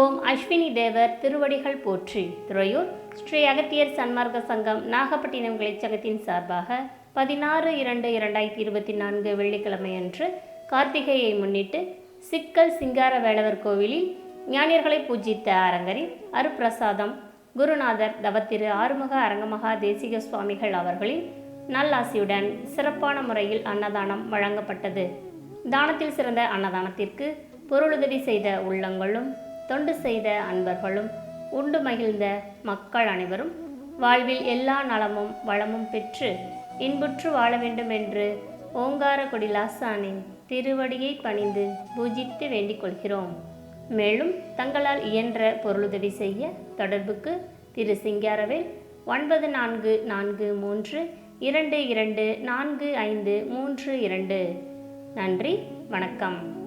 ஓம் அஸ்வினி தேவர் திருவடிகள் போற்றி. துறையூர் ஸ்ரீ அகத்தியர் சன்மார்க்க சங்கம் நாகப்பட்டினம் கிளைச்சகத்தின் சார்பாக பதினாறு இரண்டு இரண்டாயிரத்தி இருபத்தி நான்கு வெள்ளிக்கிழமை அன்று கார்த்திகையை முன்னிட்டு சிக்கல் சிங்கார வேளவர் கோவிலில் ஞானியர்களை பூஜித்த அரங்கரின் அருப்பிரசாதம் குருநாதர் தவத்திரு ஆறுமுக அரங்கமகா தேசிக சுவாமிகள் அவர்களின் நல்லாசியுடன் சிறப்பான முறையில் அன்னதானம் வழங்கப்பட்டது. தானத்தில் சிறந்த அன்னதானத்திற்கு பொருளுதவி செய்த உள்ளங்களும் தொண்டு செய்த அன்பர்களும் உண்டு மகிழ்ந்த மக்கள் அனைவரும் வாழ்வில் எல்லா நலமும் வளமும் பெற்று இன்புற்று வாழ வேண்டும் என்று ஓங்காரக்குடி லாசானின் திருவடியை பணிந்து பூஜித்து வேண்டிக் கொள்கிறோம். மேலும் தங்களால் இயன்ற பொருளுதவி செய்ய தொடர்புக்கு திரு சிங்காரவேல் ஒன்பது நான்கு நான்கு மூன்று இரண்டு இரண்டு நான்கு ஐந்து மூன்று இரண்டு. நன்றி வணக்கம்.